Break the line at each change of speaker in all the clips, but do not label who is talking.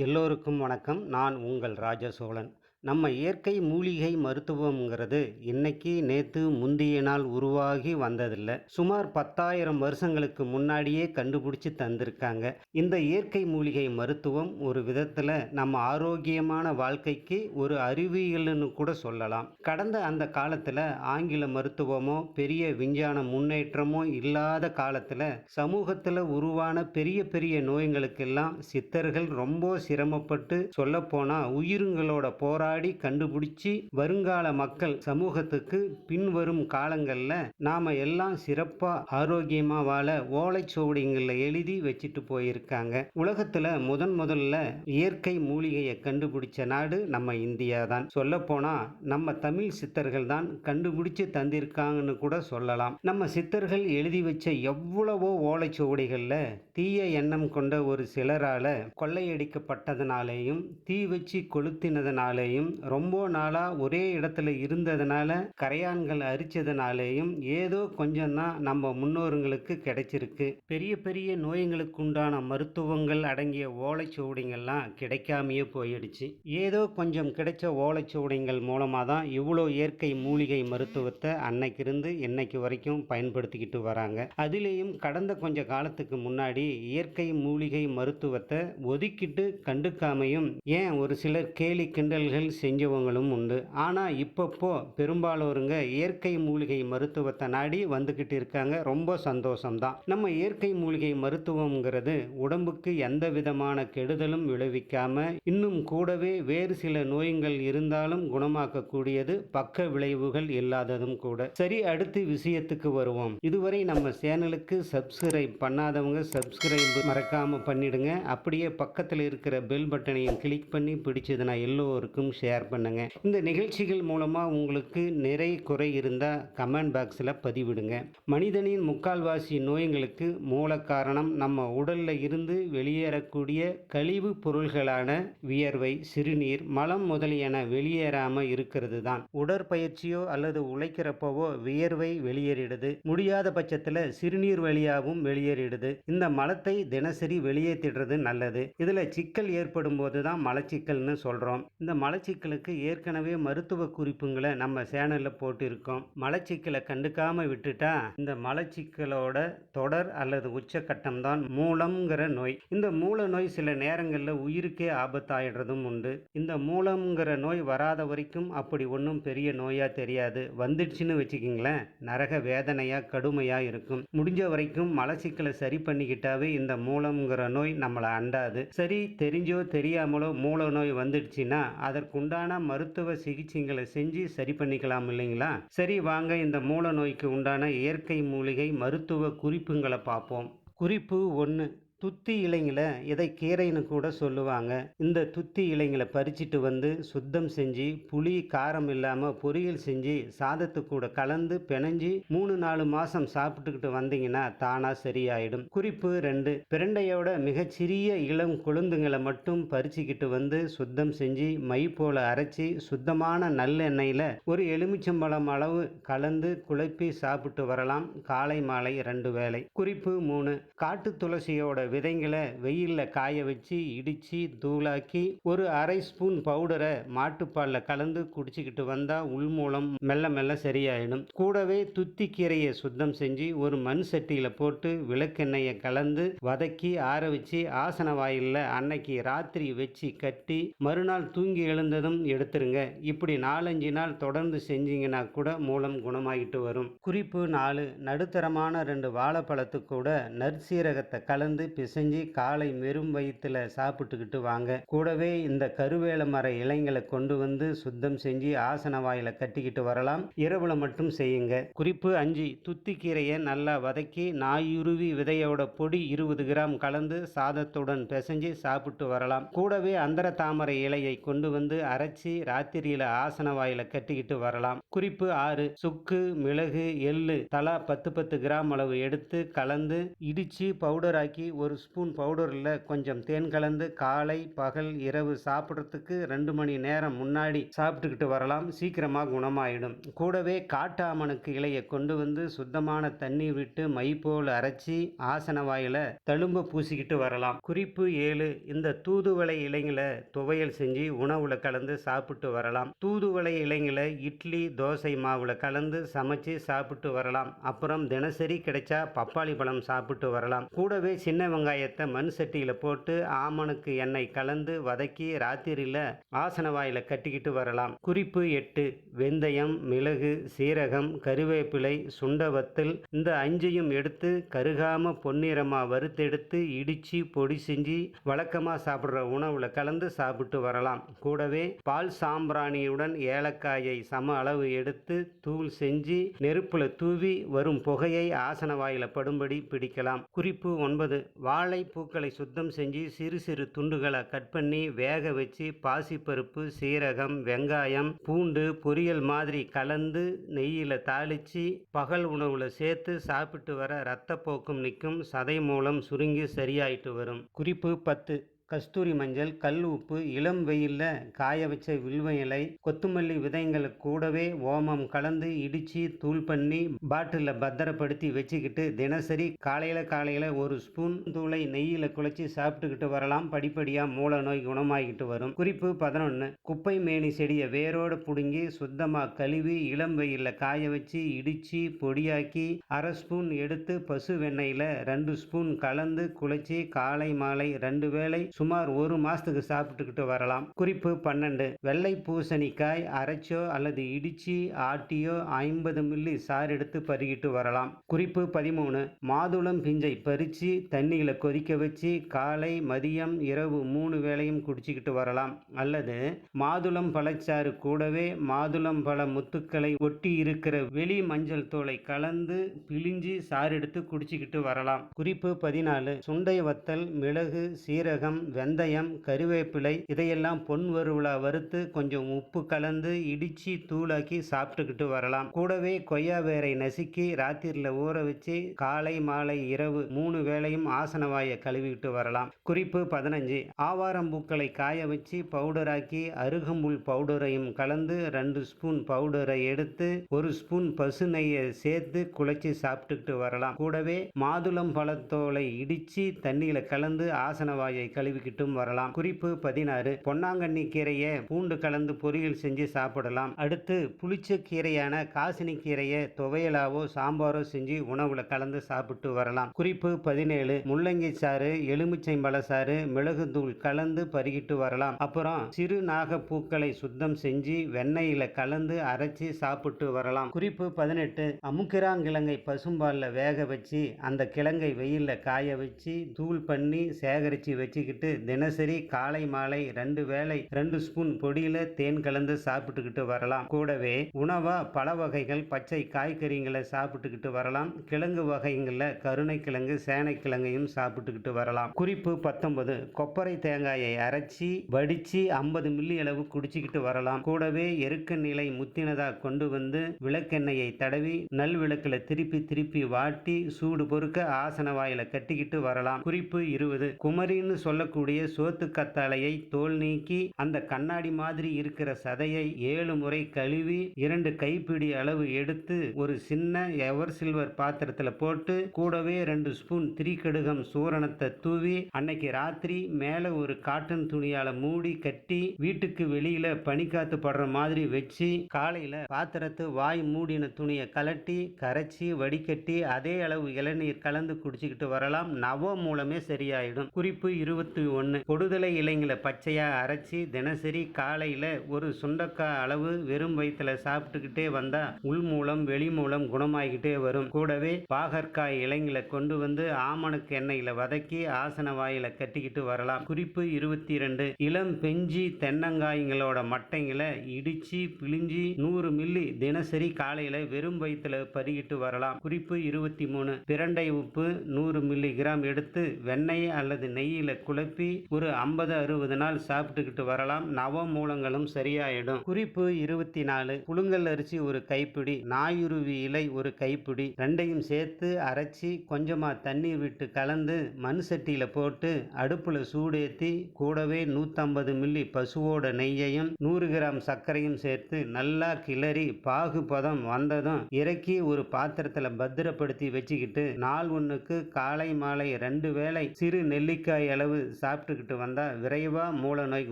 எல்லோருக்கும் வணக்கம். நான் உங்கள் ராஜ சோழன் நம்ம இயற்கை மூலிகை மருத்துவம்ங்கிறது இன்னைக்கு நேற்று முந்தைய நாள் உருவாகி வந்ததில்லை. சுமார் பத்தாயிரம் வருஷங்களுக்கு முன்னாடியே கண்டுபிடிச்சி தந்திருக்காங்க. இந்த இயற்கை மூலிகை மருத்துவம் ஒரு விதத்தில் நம்ம ஆரோக்கியமான வாழ்க்கைக்கு ஒரு அறிவியல்னு கூட சொல்லலாம். கடந்த அந்த காலத்தில் ஆங்கில மருத்துவமோ பெரிய விஞ்ஞான முன்னேற்றமோ இல்லாத காலத்தில் சமூகத்தில் உருவான பெரிய பெரிய நோய்களுக்கெல்லாம் சித்தர்கள் ரொம்ப சிரமப்பட்டு சொல்லப்போனால் உயிருங்களோட போராடி கண்டுபிடிச்சி வருங்கால மக்கள் சமூகத்துக்கு பின்வரும் காலங்களில் நாம் எல்லாம் சிறப்பாக ஆரோக்கியமாக வாழ ஓலைச்சுவடிங்களில் எழுதி வச்சுட்டு போயிருக்காங்க. உலகத்தில் முதன் முதல்ல இயற்கை மூலிகையை கண்டுபிடிச்ச நாடு நம்ம இந்தியா தான். சொல்லப்போனால் நம்ம தமிழ் சித்தர்கள் தான் கண்டுபிடிச்சு தந்திருக்காங்கன்னு கூட சொல்லலாம். நம்ம சித்தர்கள் எழுதி வச்ச எவ்வளவோ ஓலைச்சுவடிகளில் தீய எண்ணம் கொண்ட ஒரு சிலரால் கொள்ளையடிக்கப்பட்டதுனாலேயும் தீ வச்சு கொளுத்தினதுனாலேயும் ரொம்ப நாளாக ஒரே இடத்துல இருந்ததுனால கரையான்கள் அரிச்சதுனாலேயும் ஏதோ கொஞ்சம் தான் நம்ம முன்னோருங்களுக்கு கிடைச்சிருக்கு. பெரிய பெரிய நோய்களுக்கு உண்டான மருத்துவங்கள் அடங்கிய ஓலைச்சுவடிங்கள்லாம் கிடைக்காமையே போயிடுச்சு. ஏதோ கொஞ்சம் கிடைச்ச ஓலைச்சுவடிங்கள் மூலமாக தான் இவ்வளோ இயற்கை மூலிகை மருத்துவத்தை அன்னைக்கு இருந்து இன்னைக்கு வரைக்கும் பயன்படுத்திக்கிட்டு வராங்க. அதுலேயும் கடந்த கொஞ்ச காலத்துக்கு முன்னாடி இயற்கை மூலிகை மருத்துவத்தை ஒதுக்கிட்டு கண்டுக்காமையும் ஏன் ஒரு சிலர் கேலி கிண்டல்கள் செஞ்சவங்களும் உண்டு. ஆனால் இப்பப்போ பெரும்பாலோருங்க இயற்கை மூலிகை மருத்துவத்தை நாடி வந்துக்கிட்டு இருக்காங்க. ரொம்ப சந்தோஷம்தான். நம்ம இயற்கை மூலிகை மருத்துவங்கிறது உடம்புக்கு எந்த விதமான கெடுதலும் விளைவிக்காம இன்னும் கூடவே வேறு சில நோய்கள் இருந்தாலும் குணமாக்கக்கூடியது பக்க விளைவுகள் இல்லாததும் கூட. சரி அடுத்து விஷயத்துக்கு வருவோம். இதுவரை நம்ம சேனலுக்கு சப்ஸ்கிரைப் பண்ணாதவங்க சப்ஸ்கிரைப் மறக்காம பண்ணிடுங்க. அப்படியே பக்கத்தில் இருக்கிற பெல் பட்டனையும் கிளிக் பண்ணி பிடிச்சதுன்னா எல்லோருக்கும் ஷேர் பண்ணுங்க. இந்த நிகழ்ச்சிகள் மூலமா உங்களுக்கு நிறை குறை இருந்தால் கமெண்ட் பாக்ஸில் பதிவிடுங்க. மனிதனின் முக்கால்வாசி நோய்களுக்கு மூல காரணம் நம்ம உடல்ல இருந்து வெளியேறக்கூடிய கழிவு பொருள்களான வியர்வை சிறுநீர் மலம் முதலியன வெளியேறாம இருக்கிறது தான் உடற்பயிற்சியோ அல்லது உழைக்கிறப்பவோ வியர்வை வெளியேறிடுது. முடியாத பட்சத்தில் சிறுநீர் வழியாகவும் வெளியேறிடுது. இந்த மலத்தை தினசரி வெளியேற்றிடுறது நல்லது. இதில் சிக்கல் ஏற்படும் போது தான் மலச்சிக்கல்னு சொல்கிறோம் இந்த மலச்சிக்கலுக்கு ஏற்கனவே மருத்துவ குறிப்புங்களை நம்ம சேனலில் போட்டிருக்கோம். மலச்சிக்கலை கண்டுக்காம விட்டுட்டா இந்த மலச்சிக்கலோட தொடர் அல்லது உச்சக்கட்டம் தான் மூலம்ங்கிற நோய். இந்த மூல நோய் சில நேரங்களில் உயிருக்கே ஆபத்தாயிடுறதும் உண்டு. இந்த மூலம்ங்கிற நோய் வராத வரைக்கும் அப்படி ஒன்றும் பெரிய நோயாக தெரியாது. வந்துடுச்சுன்னு வச்சுக்கிங்களேன் நரக வேதனையாக கடுமையாக இருக்கும். முடிஞ்ச வரைக்கும் மலச்சிக்கலை சரி பண்ணிக்கிட்டாவே இந்த மூலம்ங்கிற நோய் நம்மளை அண்டாது. சரி தெரிஞ்சோ தெரியாமலோ மூல நோய் வந்துடுச்சுன்னா அதற்கு உண்டான மருத்துவ சிகிச்சைகளை செஞ்சு சரி பண்ணிக்கலாம் இல்லைங்களா? சரி வாங்க. இந்த மூல நோய்க்கு உண்டான இயற்கை மூலிகை மருத்துவ குறிப்புங்களை பார்ப்போம். குறிப்பு ஒன்று துத்தி இலைங்களை இதை கீரைன்னு கூட சொல்லுவாங்க. இந்த துத்தி இலைங்களை பறிச்சிட்டு வந்து சுத்தம் செஞ்சு புளி காரம் இல்லாமல் பொரியல் செஞ்சு சாதத்து கூட கலந்து பிணைஞ்சு மூணு நாலு மாதம் சாப்பிட்டுக்கிட்டு வந்தீங்கன்னா தானாக சரியாயிடும். குறிப்பு ரெண்டு பிரண்டையோட மிகச்சிறிய இளம் கொழுந்துங்களை மட்டும் பறிச்சுக்கிட்டு வந்து சுத்தம் செஞ்சு மை போல அரைச்சி சுத்தமான நல்லெண்ணெயில் ஒரு எலுமிச்சம்பழம் அளவு கலந்து குழப்பி சாப்பிட்டு வரலாம். காலை மாலை ரெண்டு வேளை. குறிப்பு மூணு காட்டு துளசியோட விதைங்களை வெயிலில் காய வச்சு இடித்து தூளாக்கி ஒரு அரை ஸ்பூன் பவுடரை மாட்டுப்பாலில் கலந்து குடிச்சிக்கிட்டு வந்தால் உள்மூலம் மெல்ல மெல்ல சரியாயிடும். கூடவே துத்தி கீரையை சுத்தம் செஞ்சு ஒரு மண் சட்டியில் போட்டு விளக்கெண்ணெயை கலந்து வதக்கி ஆற வச்சு ஆசன வாயிலில் அன்னைக்கு ராத்திரி வச்சு கட்டி மறுநாள் தூங்கி எழுந்ததும் எடுத்துருங்க. இப்படி நாலஞ்சு நாள் தொடர்ந்து செஞ்சீங்கன்னா கூட மூலம் குணமாகிட்டு வரும். குறிப்பு நாலு நடுத்தரமான ரெண்டு வாழைப்பழத்து கூட நற்சீரகத்தை கலந்து பிசைஞ்சு காலை மெரும் வயிற்றுல சாப்பிட்டுக்கிட்டு வாங்க. கூடவே இந்த கருவேல மர இலைங்களை கொண்டு வந்து சுத்தம் செஞ்சு ஆசன வாயில கட்டிக்கிட்டு வரலாம். இரவுல மட்டும் செய்யுங்க. குறிப்பு அஞ்சு துத்திக்கீரையை நல்லா வதக்கி நாயுருவி விதையோட பொடி இருபது கிராம் கலந்து சாதத்துடன் பிசைஞ்சு சாப்பிட்டு வரலாம். கூடவே அந்தர தாமரை இலையை கொண்டு வந்து அரைச்சி ராத்திரியில ஆசன வாயில கட்டிக்கிட்டு வரலாம். குறிப்பு ஆறு சுக்கு மிளகு எள்ளு தலா பத்து பத்து கிராம் அளவு எடுத்து கலந்து இடிச்சு பவுடர் ஆக்கி ஒரு ஒரு ஸ்பூன் பவுடரில் கொஞ்சம் தேன் கலந்து காலை பகல் இரவு சாப்பிட்றதுக்கு ரெண்டு மணி நேரம் முன்னாடி சாப்பிட்டுக்கிட்டு வரலாம். சீக்கிரமாக குணமாயிடும். கூடவே காட்டாமனுக்கு இலையை கொண்டு வந்து சுத்தமான தண்ணீர் விட்டு மை போல் அரைச்சி ஆசன வாயில் தழும்ப பூசிக்கிட்டு வரலாம். குறிப்பு ஏழு. இந்த தூதுவளை இலைங்களை துவையல் செஞ்சு உணவுல கலந்து சாப்பிட்டு வரலாம். தூதுவளை இலைங்களை இட்லி தோசை மாவுல கலந்து சமைச்சு சாப்பிட்டு வரலாம். அப்புறம் தினசரி கிடைச்சா பப்பாளி பழம் சாப்பிட்டு வரலாம். கூடவே சின்ன வெங்காயத்தை மண் சட்டியில போட்டு ஆமணுக்கு எண்ணெய் கலந்து வதக்கி ராத்திரியில் ஆசன வாயில் கட்டிக்கிட்டு வரலாம். குறிப்பு எட்டு வெந்தயம் மிளகு சீரகம் கருவேப்பிலை சுண்டவத்தல் இந்த அஞ்சையும் எடுத்து கருகாம பொன்னிறமா வறுத்தெடுத்து இடிச்சு பொடி செஞ்சு வழக்கமா சாப்பிட்ற உணவுல கலந்து சாப்பிட்டு வரலாம். கூடவே பால் சாம்பிராணியுடன் ஏலக்காயை சம அளவு எடுத்து தூள் செஞ்சு நெருப்புல தூவி வரும் புகையை ஆசன வாயில படும்படி பிடிக்கலாம். குறிப்பு ஒன்பது வாழை பூக்களை சுத்தம் செஞ்சு சிறு சிறு துண்டுகளை கட் பண்ணி வேக வச்சு பாசிப்பருப்பு சீரகம் வெங்காயம் பூண்டு பொரியல் மாதிரி கலந்து நெய்யில் தாளித்து பகல் உணவில் சேர்த்து சாப்பிட்டு வர இரத்தப்போக்கும் நிற்கும் சதை மூலம் சுருங்கி சரியாயிட்டு வரும். குறிப்பு பத்து. கஸ்தூரி மஞ்சள் கல் உப்பு இளம் வெயிலில் காய வச்ச வில்வ இலை கொத்துமல்லி விதைங்களை கூடவே ஓமம் கலந்து இடித்து தூள் பண்ணி பாட்டிலில் பத்திரப்படுத்தி வச்சுக்கிட்டு தினசரி காலையில் காலையில் ஒரு ஸ்பூன் தூளை நெய்யில் குழச்சி சாப்பிட்டுக்கிட்டு வரலாம். படிப்படியாக மூல நோய் குணமாகிட்டு வரும். குறிப்பு பதினொன்று குப்பை மேனி செடியை வேரோடு பிடுங்கி சுத்தமாக கழுவி இளம் வெயிலில் காய வச்சு இடித்து பொடியாக்கி அரை ஸ்பூன் எடுத்து பசு வெண்ணெயில் ரெண்டு ஸ்பூன் கலந்து குழச்சி காலை மாலை ரெண்டு வேளை சுமார் ஒரு மாதத்துக்கு சாப்பிட்டுக்கிட்டு வரலாம். குறிப்பு பன்னெண்டு. வெள்ளை பூசணிக்காய் அரைச்சோ அல்லது இடிச்சு ஆட்டியோ ஐம்பது மில்லி சாறு எடுத்து பருகிட்டு வரலாம். குறிப்பு பதிமூணு. மாதுளம் பிஞ்சை பறித்து தண்ணியில் கொதிக்க வச்சு காலை மதியம் இரவு மூணு வேளையும் குடிச்சிக்கிட்டு வரலாம். அல்லது மாதுளம் பழச்சாறு கூடவே மாதுளம் பழ முத்துக்களை ஒட்டி இருக்கிற வெளி மஞ்சள் தோலை கலந்து பிழிஞ்சு சாறு எடுத்து குடிச்சிக்கிட்டு வரலாம். குறிப்பு பதினாலு. சுண்டை வத்தல் மிளகு சீரகம் வெந்தயம் கருவேப்பிலை இதையெல்லாம் பொன் வறுவலா வறுத்து கொஞ்சம் உப்பு கலந்து இடிச்சு தூளாக்கி சாப்பிட்டுக்கிட்டு வரலாம். கூடவே கொய்யா வேரை நசுக்கி ராத்திரியில் ஊற வச்சு காலை மாலை இரவு மூணு வேளையும் ஆசனவாயை கழுவிக்கிட்டு வரலாம். குறிப்பு பதினஞ்சு. ஆவாரம் பூக்களை காய வச்சு பவுடராக்கி அருகம்புல் பவுடரையும் கலந்து ரெண்டு ஸ்பூன் பவுடரை எடுத்து ஒரு ஸ்பூன் பசு நெய்யை சேர்த்து குழைச்சி சாப்பிட்டுக்கிட்டு வரலாம். கூடவே மாதுளம் பழத்தோலை இடித்து தண்ணியில் கலந்து ஆசனவாயை கழுவி கிட்டும் வரலாம். குறிப்பு பதினாறு. பொன்னாங்கண்ணி கீரையை பூண்டு கலந்து பொரியல் செஞ்சு சாப்பிடலாம். அடுத்து புளிச்ச கீரையான காசினி கீரையை துவையலாவோ சாம்பாரோ செஞ்சு உணவுல கலந்து சாப்பிட்டு வரலாம். குறிப்பு பதினேழு. முள்ளங்கி சாறு எலுமிச்சை சாறு மிளகுத்தூள் கலந்து பருகிட்டு வரலாம். அப்புறம் சிறு நாகப்பூக்களை சுத்தம் செஞ்சு வெண்ணெயில கலந்து அரைச்சி சாப்பிட்டு வரலாம். குறிப்பு பதினெட்டு. அமுக்கிராங்கிழங்கை பசும்பாலில் வேக வச்சு அந்த கிழங்கை வெயிலில் காய வச்சு தூள் பண்ணி சேகரித்து வச்சுக்கிட்டு தினசரி காலை மாலை ரெண்டு வேளை ரெண்டு ஸ்பூன் பொடியில் தேன் கலந்து சாப்பிட்டுக்கிட்டு வரலாம். கூடவே உணவா பல வகைகள் பச்சை காய்கறிகளை சாப்பிட்டுக்கிட்டு வரலாம். கிழங்கு வகைகளில் கருணைக்கிழங்கு சேனைக்கிழங்கையும் சாப்பிட்டுக்கிட்டு வரலாம். குறிப்பு பத்தொன்பது. கொப்பரை தேங்காயை அரைச்சி வடித்து ஐம்பது மில்லி அளவு குடிச்சுக்கிட்டு வரலாம். கூடவே எருக்க நிலை முத்தினதா கொண்டு வந்து விளக்கெண்ணெயை தடவி நல் விளக்கில் திருப்பி திருப்பி வாட்டி சூடு பொறுக்க ஆசன வாயில கட்டிக்கிட்டு வரலாம். குறிப்பு இருபது. குமரின்னு சொல்ல சொல்லக்கூடிய சோத்து கத்தாழையை தோல் நீக்கி அந்த கண்ணாடி மாதிரி இருக்கிற சதையை ஏழு முறை கழுவி இரண்டு கைப்பிடி அளவு எடுத்து ஒரு சின்ன எவர் சில்வர் பாத்திரத்தில் போட்டு கூடவே ரெண்டு ஸ்பூன் திரிகடுகம் சூரணத்தை தூவி அன்னைக்கு ராத்திரி மேலே ஒரு காட்டன் துணியால மூடி கட்டி வீட்டுக்கு வெளியில பனிக்காத்து படுற மாதிரி வச்சு காலையில பாத்திரத்து வாய் மூடின துணியை கலட்டி கரைச்சி வடிகட்டி அதே அளவு இளநீர் கலந்து குடிச்சிக்கிட்டு வரலாம். நவ மூலமே சரியாயிடும். குறிப்பு இருபத்தி ஒன்று கொடுதலை இலைங்களை பச்சையா அரைச்சி தினசரி காலையில் ஒரு சுண்டக்காய் அளவு வெறும் வயிற்றுல சாப்பிட்டுக்கிட்டே வந்தால் உள் மூலம் வெளி மூலம் குணமாகிக்கிட்டே வரும். கூடவே பாகற்காய் இலைங்களை கொண்டு வந்து ஆமணக்கு எண்ணெயில் வதக்கி ஆசன வாயில கட்டிக்கிட்டு வரலாம். குறிப்பு இருபத்தி ரெண்டு இளம் பெஞ்சி தென்னங்காய்களோட மட்டைங்களை இடிச்சு பிழிஞ்சி நூறு மில்லி தினசரி காலையில் வெறும் வயிற்றுல பருகிட்டு வரலாம். குறிப்பு இருபத்தி மூணு பிரண்டை உப்பு நூறு மில்லி கிராம் எடுத்து வெண்ணெய் அல்லது நெய்யில் குழப்பி பருப்பி ஒரு ஐம்பது அறுபது நாள் சாப்பிட்டுக்கிட்டு வரலாம். நவ மூலங்களும் சரியாயிடும். குறிப்பு இருபத்தி நாலு புழுங்கல் அரிசி ஒரு கைப்பிடி. நாயுருவி இலை ஒரு கைப்பிடி. ரெண்டையும் சேர்த்து அரைச்சி கொஞ்சமாக தண்ணீர் விட்டு கலந்து மண் சட்டியில் போட்டு அடுப்பில் சூடேற்றி கூடவே நூற்றம்பது மில்லி பசுவோட நெய்யையும் நூறு கிராம் சர்க்கரையும் சேர்த்து நல்லா கிளறி பாகு பதம் வந்ததும் இறக்கி ஒரு பாத்திரத்தில் பத்திரப்படுத்தி வச்சுக்கிட்டு நாள் ஒன்றுக்கு காலை மாலை ரெண்டு வேளை சிறு நெல்லிக்காய் அளவு சாப்பிட்டுக்கிட்டு வந்தால் விரைவாக மூல நோய்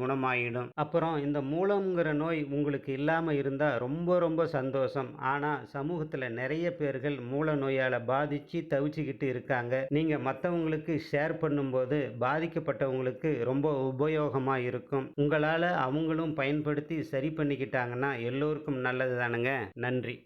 குணமாயிடும். அப்புறம் இந்த மூலங்கிற நோய் உங்களுக்கு இல்லாமல் இருந்தால் ரொம்ப ரொம்ப சந்தோஷம். ஆனால் சமூகத்தில் நிறைய பேர்கள் மூல நோயால் பாதித்து தவிச்சுக்கிட்டு இருக்காங்க. நீங்கள் மற்றவங்களுக்கு ஷேர் பண்ணும்போது பாதிக்கப்பட்டவங்களுக்கு ரொம்ப உபயோகமாக இருக்கும். உங்களால் அவங்களும் பயன்படுத்தி சரி பண்ணிக்கிட்டாங்கன்னா எல்லோருக்கும் நல்லது தானுங்க நன்றி.